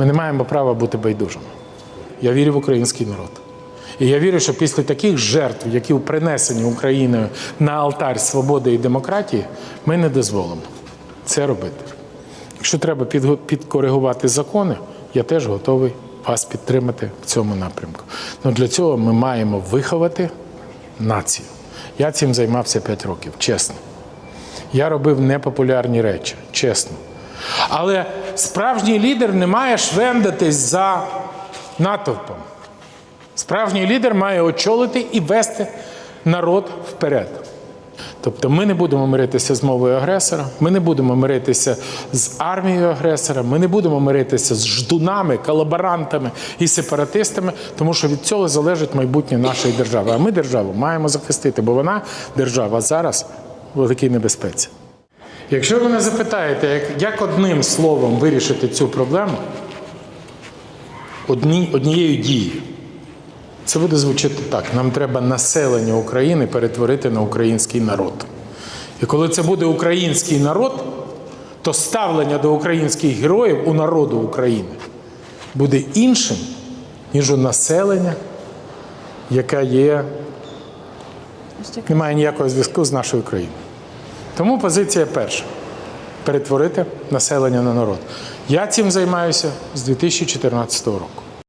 Ми не маємо права бути байдужими. Я вірю в український народ. І я вірю, що після таких жертв, які принесені Україною на алтарь свободи і демократії, ми не дозволимо це робити. Якщо треба підкоригувати закони, я теж готовий вас підтримати в цьому напрямку. Ну для цього ми маємо виховати націю. Я цим займався 5 років, чесно. Я робив непопулярні речі, чесно. Але справжній лідер не має швендатись за натовпом. Справжній лідер має очолити і вести народ вперед. Тобто ми не будемо миритися з мовою агресора, ми не будемо миритися з армією агресора, ми не будемо миритися з ждунами, колаборантами і сепаратистами, тому що від цього залежить майбутнє нашої держави. А ми державу маємо захистити, бо вона держава зараз в великій небезпеці. Якщо ви мене запитаєте, як, як одним словом вирішити цю проблему, одні, однією дією, це буде звучати так: нам треба населення України перетворити на український народ. І коли це буде український народ, то ставлення до українських героїв у народу України буде іншим, ніж у населення, яке є, не має ніякого зв'язку з нашою країною. Тому позиція перша перетворити населення на народ. Я цим займаюся з 2014 року.